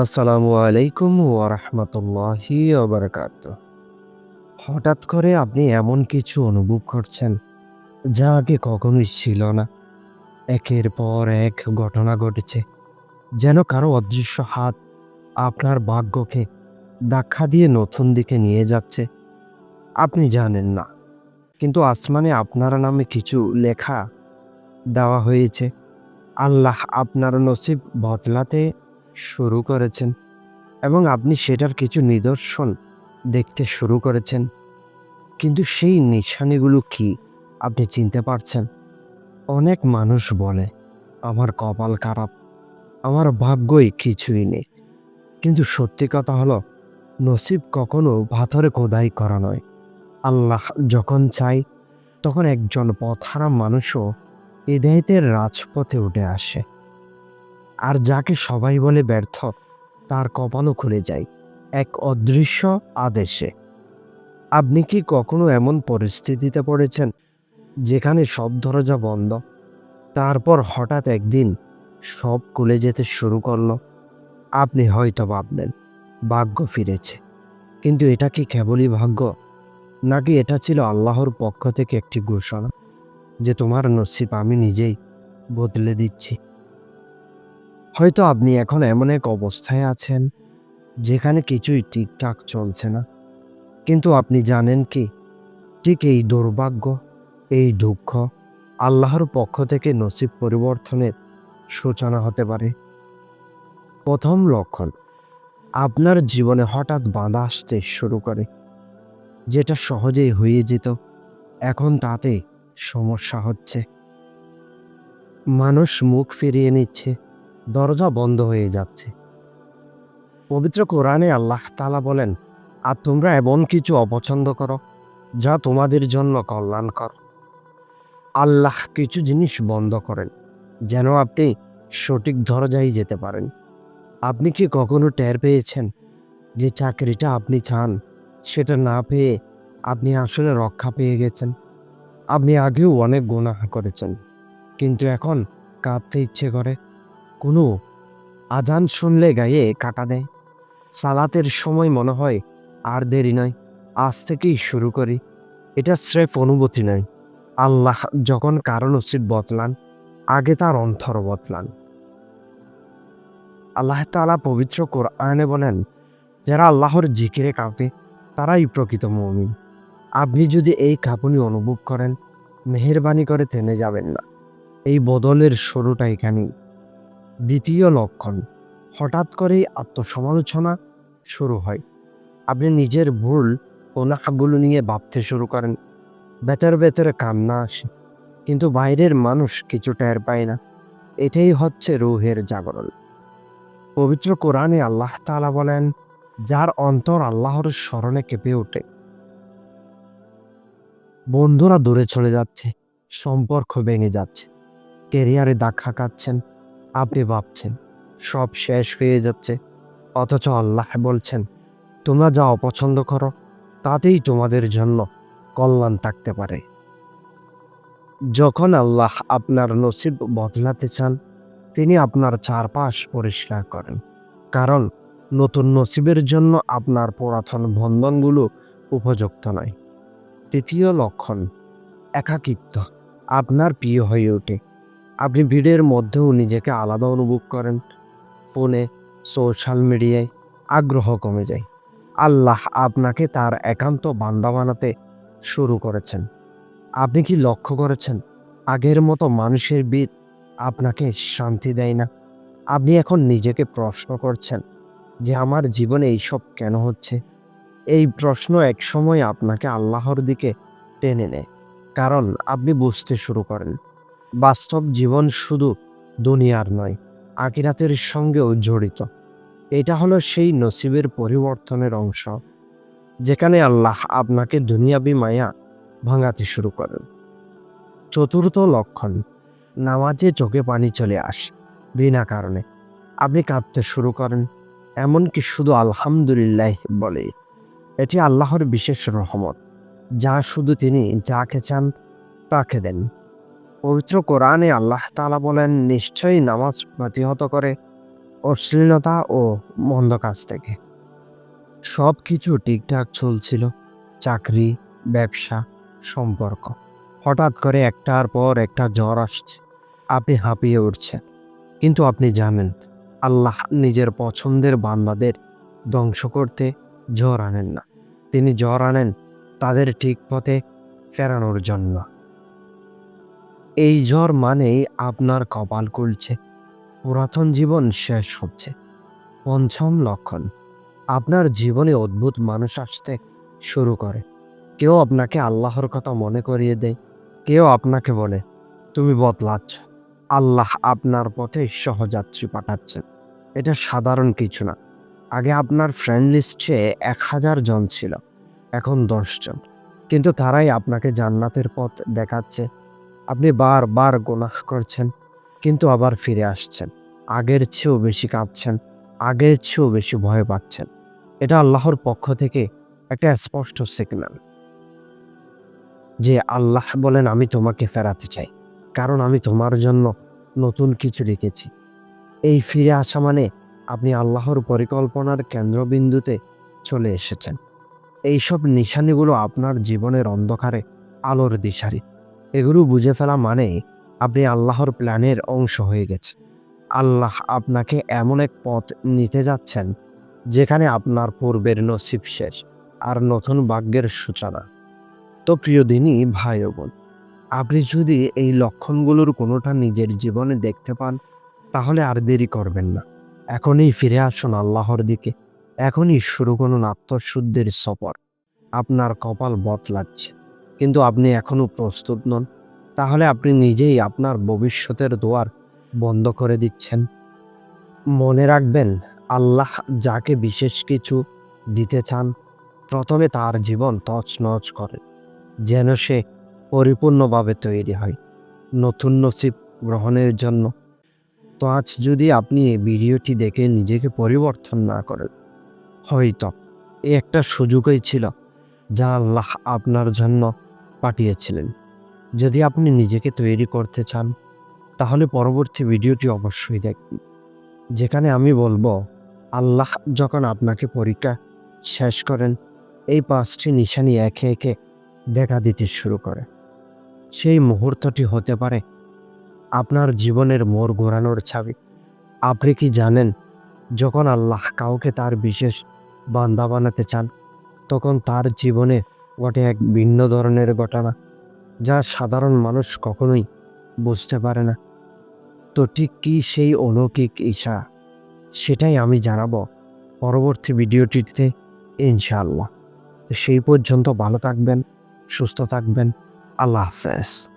আসসালামু আলাইকুম ওয়ারহমতুল্লাহি ওবরকাত হঠাৎ করে আপনি এমন কিছু অনুভব করছেন যা আগে কখনোই ছিল না। একের পর এক ঘটনা ঘটেছে যেন কারও অদৃশ্য হাত আপনার ভাগ্যকে ধাক্কা দিয়ে নতুন দিকে নিয়ে যাচ্ছে। আপনি জানেন না, কিন্তু আসমানে আপনার নামে কিছু লেখা দেওয়া হয়েছে। আল্লাহ আপনার নসিব বদলাতে শুরু করেছেন এবং আপনি সেটার কিছু নিদর্শন দেখতে শুরু করেছেন। কিন্তু সেই নিশানিগুলো কি আপনি চিনতে পারছেন? অনেক মানুষ বলে, আমার কপাল খারাপ, আমার ভাগ্যই কিছুই নেই। কিন্তু সত্যি কথা হলো, নসিব কখনো ভাতরে খোদাই করা নয়। আল্লাহ যখন চাই তখন একজন পথারা মানুষও হৃদয়তের রাজপথে উঠে আসে। আর যাকে সবাই বলে ব্যর্থ, তার কপালও খুলে যায় এক অদৃশ্য আদেশে। আপনি কি কখনো এমন পরিস্থিতিতে পড়েছেন যেখানে সব দরজা বন্ধ, তারপর হঠাৎ একদিন সব খুলে যেতে শুরু করল? আপনি হয়তো ভাবলেন, ভাগ্য ফিরেছে, কিন্তু এটা কি কেবলই ভাগ্য? নাকি এটা ছিল আল্লাহর পক্ষ থেকে একটি ঘোষণা যে তোমার নসিব আমি নিজেই বদলে দিচ্ছি? হয়তো আপনি এখন এমন এক অবস্থায় আছেন যেখানে কিছুই ঠিকঠাক চলছে না। কিন্তু আপনি জানেন কি? ঠিক এই দুর্ভাগ্য, এই দুঃখ আল্লাহর পক্ষ থেকে নসিব পরিবর্তনের সূচনা হতে পারে। প্রথম লক্ষণ, আপনার জীবনে হঠাৎ বাধা আসতে শুরু করে, যেটা সহজেই হয়ে যেত। এখন তাতে সমস্যা হচ্ছে। মানুষ মুখ ফিরিয়ে নিচ্ছে। দরজা বন্ধ হয়ে যাচ্ছে। পবিত্র কোরআনে আল্লাহ তালা বলেন, আর তোমরা এমন কিছু অপছন্দ করো, যা তোমাদের জন্য কল্যাণকর। আল্লাহ কিছু জিনিস বন্ধ করেন, যেন আপনি সঠিক দরজায় যেতে পারেন। আপনি কি কখনো টের পেয়েছেন যে চাকরিটা আপনি চান, সেটা না পেয়ে আপনি আসলে রক্ষা পেয়ে গেছেন? আপনি আগেও অনেক গুণাহ করেছেন, কিন্তু এখন কাঁদতে ইচ্ছে করে। কোনো আজান শুনলে গায়ে কাটা দেয়। সালাতের সময় মনে হয় আর দেরি নয়, আজ থেকেই শুরু করি। এটা স্রেফ অনুভূতি নয়। আল্লাহ যখন কারণ উচিত বদলান, আগে তার অন্তর বদলান। আল্লাহ তালা পবিত্র কোরআনে বলেন, যারা আল্লাহর জিকিরে কাঁপে, তারাই প্রকৃত মমিন। আপনি যদি এই কাঁপুনি অনুভব করেন, মেহরবানি করে থেমে যাবেন না। এই বদলের শুরুটা এখানেই। দ্বিতীয় লক্ষণ। হঠাৎ করেই আত্মসমালোচনা শুরু হয়। আপনি নিজের ভুল ওনাগুলো নিয়ে ভাবতে শুরু করেন। ভেতর ভেতরে কান্না আসে। কিন্তু বাইরের মানুষ কিছু টের পায় না। এটাই হচ্ছে রুহের জাগরণ। পবিত্র কোরআনে আল্লাহ তাআলা বলেন, যার অন্তর আল্লাহর স্মরণে কেঁপে ওঠে। বন্ধুরা দূরে চলে যাচ্ছে, সম্পর্ক ভেঙে যাচ্ছে কেরিয়ারে দেখা খাচ্ছেন। আপনি ভাবছেন, সব শেষ হয়ে যাচ্ছে। অথচ আল্লাহ বলছেন, তোমরা যা অপছন্দ করো, তাতেই তোমাদের জন্য কল্যাণ থাকতে পারে। যখন আল্লাহ আপনার নসিব বদলাতে চান, তিনি আপনার চারপাশ পরিষ্কার করেন। কারণ নতুন নসিবের জন্য আপনার পুরাতন বন্ধনগুলো উপযুক্ত নয়। তৃতীয় লক্ষণ, একাকিত্ব। আপনার প্রিয় হয়ে ওঠে। আপনি ভিড়ের মধ্যেও নিজেকে আলাদা অনুভব করেন। ফোনে, সোশ্যাল মিডিয়ায় আগ্রহ কমে যায়। আল্লাহ আপনাকে তার একান্ত বান্দা বানাতে শুরু করেছেন। আপনি কি লক্ষ্য করেছেন, আগের মতো মানুষের বিদ আপনাকে শান্তি দেয় না? আপনি এখন নিজেকে প্রশ্ন করছেন যে আমার জীবনে এইসব কেন হচ্ছে? এই প্রশ্ন একসময় আপনাকে আল্লাহর দিকে টেনে নেয়। কারণ আপনি বুঝতে শুরু করেন বাস্তব জীবন শুধু দুনিয়ার নয় আকিরাতের সঙ্গেও জড়িত। এটা হলো সেই নসিবের পরিবর্তনের অংশ, যেখানে আল্লাহ আপনাকে দুনিয়াবি মায়া ভাঙাতে শুরু করেন। চতুর্থ লক্ষণ, নামাজে চোখে পানি চলে আসে, বিনা কারণে। আপনি কাঁদতে শুরু করেন, এমনকি শুধু আলহামদুলিল্লাহ বলে। এটি আল্লাহর বিশেষ রহমত, যা শুধু তিনি যাকে চান তাকে দেন। পবিত্র কোরআনে আল্লাহ তালা বলেন, নিশ্চয়ই নামাজ প্রতিহত করে অশ্লীলতা ও মন্দ কাজ থেকে। সব কিছু ঠিকঠাক চলছিল, চাকরি, ব্যবসা, সম্পর্ক। হঠাৎ করে একটার পর একটা জ্বর আসছে, আপনি হাঁপিয়ে উঠছেন। কিন্তু আপনি জানেন, আল্লাহ নিজের পছন্দের বান্দাদের ধ্বংস করতে জ্বর আনেন না। তিনি জ্বর আনেন তাদের ঠিক পথে ফেরানোর জন্য। এই জ্বর মানেই আপনার কপাল কুলছে। পুরাতন জীবন শেষ হচ্ছে। পঞ্চম লক্ষণ, আপনার জীবনে অদ্ভুত মানুষ আসতে শুরু করে। কেউ আপনাকে আল্লাহর কথা মনে করিয়ে দেয়, কেউ আপনাকে বলে, তুমি বদলাচ্ছ। আল্লাহ আপনার পথে সহযাত্রী পাঠাচ্ছেন। এটা সাধারণ কিছু না। আগে আপনার ফ্রেন্ড লিস্টে এক হাজার জন ছিল, এখন দশজন কিন্তু তারাই আপনাকে জান্নাতের পথ দেখাচ্ছে। আপনি বারবার গোনাহ করছেন, কিন্তু আবার ফিরে আসছেন। আগের চেয়েও বেশি কাঁপছেন আগের চেয়েও বেশি ভয় পাচ্ছেন। এটা আল্লাহর পক্ষ থেকে একটা স্পষ্ট সিগন্যাল যে আল্লাহ বলেন, আমি তোমাকে ফেরাতে চাই, কারণ আমি তোমার জন্য নতুন কিছু রেখেছি। এই ফিরে আসা মানে আপনি আল্লাহর পরিকল্পনার কেন্দ্রবিন্দুতে চলে এসেছেন। এইসব নিশানিগুলো আপনার জীবনের অন্ধকারে আলোর দিশারি। এগুলো বুঝে ফেলা মানে আপনি আল্লাহর প্ল্যানের অংশ হয়ে গেছে আল্লাহ আপনাকে এমন এক পথ নিতে যাচ্ছেন যেখানে আপনার পূর্বের নসিব শেষ আর নতুন ভাগ্যের সূচনা। তো প্রিয় দিনই ভাই বোন, আপনি যদি এই লক্ষণগুলোর কোনোটা নিজের জীবনে দেখতে পান, তাহলে আর দেরি করবেন না। এখনই ফিরে আসুন আল্লাহর দিকে। এখনই শুরু করুন আত্মশুদ্ধির সফর। আপনার কপাল বদলাচ্ছে। কিন্তু আপনি এখনও প্রস্তুত নন, তাহলে আপনি নিজেই আপনার ভবিষ্যতের দোয়ার বন্ধ করে দিচ্ছেন। মনে রাখবেন, আল্লাহ যাকে বিশেষ কিছু দিতে চান, প্রথমে তার জীবন তছনছ করে, যেন সে পরিপূর্ণভাবে তৈরি হয় নতুন নসিব গ্রহণের জন্য। তো আজ যদি আপনি এই ভিডিওটি দেখে নিজেকে পরিবর্তন না করেন, হয়তো এই একটা সুযোগই ছিল, যা আল্লাহ আপনার জন্য পাঠিয়েছিলেন। যদি আপনি নিজেকে তৈরি করতে চান, তাহলে পরবর্তী ভিডিওটি অবশ্যই দেখুন, যেখানে আমি বলব, আল্লাহ যখন আপনাকে পরীক্ষা শেষ করেন, এই পাঁচটি নিশানি একে একে দেখা দিতে শুরু করে। সেই মুহূর্তটি হতে পারে আপনার জীবনের মোড় ঘোরানোর ছাবি। আপনি কি জানেন, যখন আল্লাহ কাউকে তার বিশেষ বান্দা বানাতে চান, তখন তার জীবনে ঘটে এক ভিন্ন ধরনের ঘটনা যা সাধারণ মানুষ কখনোই বুঝতে পারে না। তো ঠিক কি সেই অলৌকিক ইচ্ছা সেটাই আমি জানাব পরবর্তী ভিডিওটিতে, ইনশাআল্লাহ। তো সেই পর্যন্ত ভালো থাকবেন, সুস্থ থাকবেন। আল্লাহ হাফেজ।